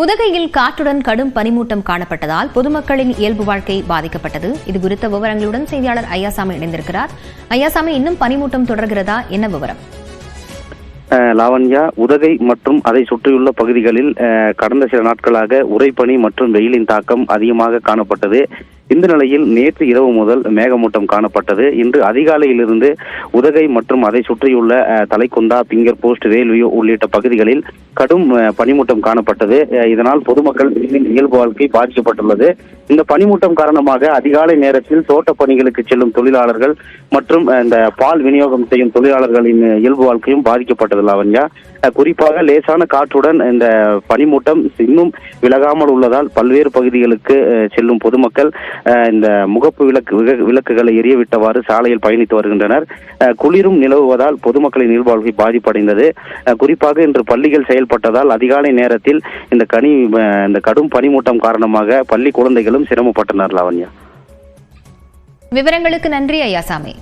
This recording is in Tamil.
உதகையில் காற்றுடன் கடும் பனிமூட்டம் காணப்பட்டதால் பொதுமக்களின் இயல்பு வாழ்க்கை பாதிக்கப்பட்டது. இது குறித்த விவரங்களுடன் செய்தியாளர் ஐயாசாமி இணைந்திருக்கிறார். ஐயாசாமி இன்னும் பனிமூட்டம் தொடர்கிறதா? என்ன விவரம்? லாவண்யா உதகை மற்றும் அதை சுற்றியுள்ள பகுதிகளில் அஹ், கடந்த சில நாட்களாக உறைபனி மற்றும் வெயிலின் தாக்கம் அதிகமாக காணப்பட்டது. இந்த நிலையில் நேற்று இரவு முதல் மேகமூட்டம் காணப்பட்டது. இன்று அதிகாலையிலிருந்து உதகை மற்றும் அதை சுற்றியுள்ள தலைக்குந்தா பிங்கர் போஸ்ட் ரயில்வே உள்ளிட்ட பகுதிகளில் கடும் பனிமூட்டம் காணப்பட்டது. இதனால் பொதுமக்கள் இயல்பு வாழ்க்கை பாதிக்கப்பட்டுள்ளது. இந்த பனிமூட்டம் காரணமாக அதிகாலை நேரத்தில் தோட்டப் பணிகளுக்கு செல்லும் தொழிலாளர்கள் மற்றும் இந்த பால் விநியோகம் செய்யும் தொழிலாளர்களின் இயல்பு வாழ்க்கையும் பாதிக்கப்பட்டது லாவண்யா. குறிப்பாக லேசான காற்றுடன் இந்த பனிமூட்டம் இன்னும் விலகாமல் உள்ளதால் பல்வேறு பகுதிகளுக்கு செல்லும் பொதுமக்கள் இந்த முகப்பு விளக்கு விக- விளக்குகளை எரியவிட்டவாறு சாலையில் பயணித்து வருகின்றனர். குளிரும் நிலவுவதால் பொதுமக்களின் இயல்பு பாதிப்படைந்தது. குறிப்பாக இன்று பள்ளிகள் செயல்பட்டதால் அதிகாலை நேரத்தில் இந்த கனி இந்த கடும் பனிமூட்டம் காரணமாக பள்ளி குழந்தைகளும் சிரமப்பட்டனர் லாவண்யா. விவரங்களுக்கு நன்றி ஐயாசாமி